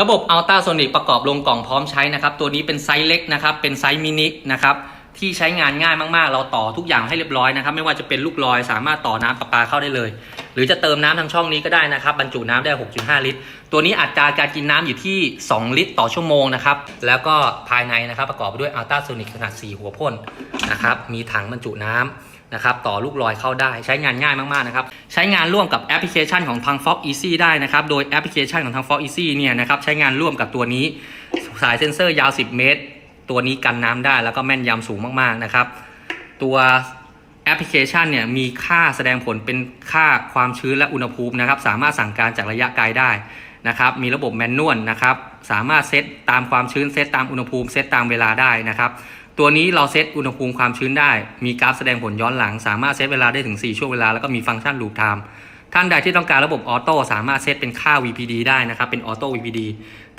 ระบบอัลตราโซนิกประกอบลงกล่องพร้อมใช้นะครับ ตัวนี้เป็นไซส์เล็กนะครับ เป็นไซส์มินินะครับที่ใช้งานง่ายมากๆ เราต่อทุกอย่างให้เรียบร้อยนะครับ ไม่ว่าจะเป็นลูกลอยสามารถต่อน้ำประปาเข้าได้เลย หรือจะเติมน้ำทางช่องนี้ก็ได้นะครับบรรจุน้ำได้ 6.5 ลิตร ตัวนี้อัตราการกินน้ำอยู่ที่ 2 ลิตร ต่อชั่วโมงนะครับแล้วก็ภายในนะครับประกอบไปด้วยอัลตราโซนิกขนาด 4 หัวพ่นนะครับมีถังบรรจุน้ำนะครับต่อลูกลอยเข้าได้ใช้งานง่ายมากๆนะครับใช้งานร่วมกับแอปพลิเคชันของทาง Fox Easy ได้นะครับโดยแอปพลิเคชันของทาง Fox Easy เนี่ยนะครับใช้งานร่วมกับตัวนี้สายเซ็นเซอร์ยาว 10 เมตร ตัวนี้กันน้ำได้แล้วก็แม่นยำสูงมากๆนะครับตัว แอปพลิเคชันเนี่ยมีค่าแสดงผลเป็นค่าความชื้นและอุณหภูมินะครับ สามารถสั่งการจากระยะไกลได้นะครับ มีระบบแมนนวลนะครับ สามารถเซตตามความชื้นเซตตามอุณหภูมิเซตตามเวลาได้นะครับ ตัวนี้เราเซตอุณหภูมิความชื้นได้ มีกราฟแสดงผลย้อนหลัง สามารถเซตเวลาได้ถึง 4 ช่วงเวลา แล้วก็มีฟังก์ชันลูปไทม์ ท่านใดที่ต้องการระบบออโต้สามารถเซตเป็นค่า VPD ได้นะครับ เป็นออโต้ VPD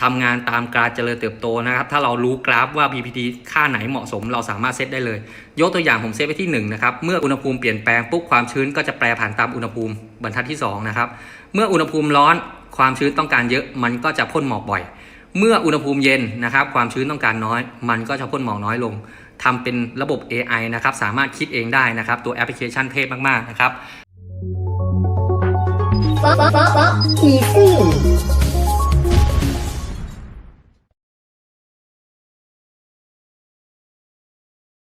ทำงานตามการเจริญเติบโตนะครับ ถ้าเรารู้กราฟว่า VPD ค่าไหนเหมาะสม เราสามารถเซตได้เลย ยกตัวอย่างผมเซตไว้ที่1นะครับ เมื่ออุณหภูมิเปลี่ยนแปลงปุ๊บความชื้นก็จะแปรผันตามอุณหภูมิบรรทัดที่2นะครับ เมื่ออุณหภูมิร้อนความชื้นต้องการเยอะมันก็จะพ่นหมอกบ่อย เมื่ออุณหภูมิเย็นนะครับความชื้นต้องการน้อย มันก็จะพ่นหมอกน้อยลงทำเป็นระบบ AI นะครับ สามารถคิดเองได้นะครับ ตัวแอปพลิเคชันเทพมาก ๆ นะครับ 宝宝，宝宝，你最。